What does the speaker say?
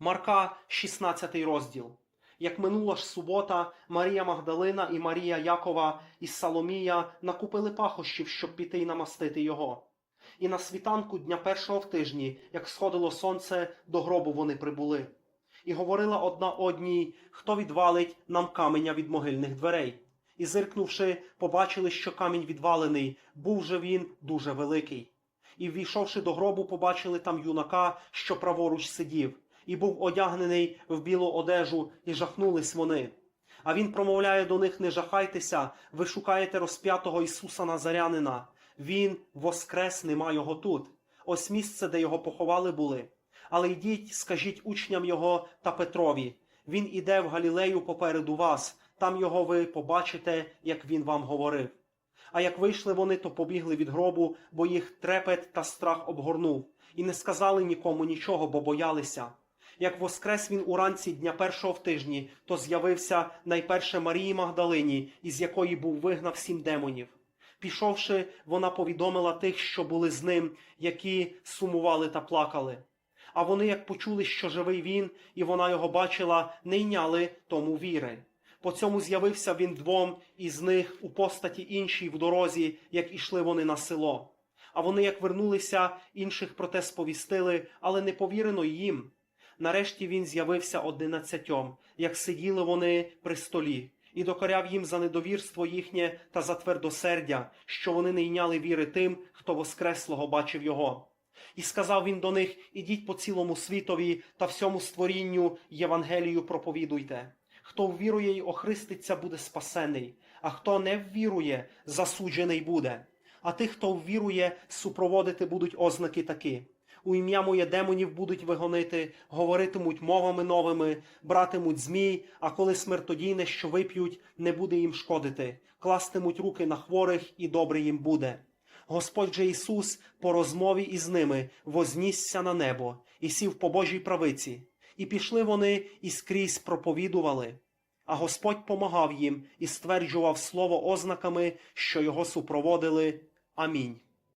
Марка, 16 розділ. Як минула ж субота, Марія Магдалина і Марія Якова і Саломія накупили пахощів, щоб піти й намастити його. І на світанку дня першого в тижні, як сходило сонце, до гробу вони прибули. І говорила одна одній, хто відвалить нам каменя від могильних дверей. І зиркнувши, побачили, що камінь відвалений, був же він дуже великий. І ввійшовши до гробу, побачили там юнака, що праворуч сидів, і був одягнений в білу одежу, і жахнулись вони. А він промовляє до них: не жахайтеся, ви шукаєте розп'ятого Ісуса Назарянина. Він воскрес, нема його тут. Ось місце, де його поховали були. Але йдіть, скажіть учням його та Петрові. Він іде в Галілею попереду вас, там його ви побачите, як він вам говорив. А як вийшли вони, то побігли від гробу, бо їх трепет та страх обгорнув, і не сказали нікому нічого, бо боялися. Як воскрес він уранці дня першого в тижні, то з'явився найперше Марії Магдалині, із якої був вигнав сім демонів. Пішовши, вона повідомила тих, що були з ним, які сумували та плакали. А вони, як почули, що живий він, і вона його бачила, не йняли тому віри. По цьому з'явився він двом із них у постаті іншій в дорозі, як ішли вони на село. А вони, як вернулися, інших проте сповістили, але не повірено їм. Нарешті він з'явився одинадцятьом, як сиділи вони при столі, і докоряв їм за недовірство їхнє та за твердосердя, що вони не йняли віри тим, хто воскреслого бачив його. І сказав він до них: Ідіть по цілому світові та всьому створінню Євангелію проповідуйте. Хто ввірує й охриститься, буде спасений, а хто не ввірує, засуджений буде. А тих, хто ввірує, супроводити будуть ознаки такі. У ім'я моє демонів будуть вигонити, говоритимуть мовами новими, братимуть змій, а коли смертодійне, що вип'ють, не буде їм шкодити, кластимуть руки на хворих, і добре їм буде. Господь же Ісус по розмові із ними вознісся на небо і сів по Божій правиці. І пішли вони і скрізь проповідували. А Господь помагав їм і стверджував слово ознаками, що його супроводили. Амінь.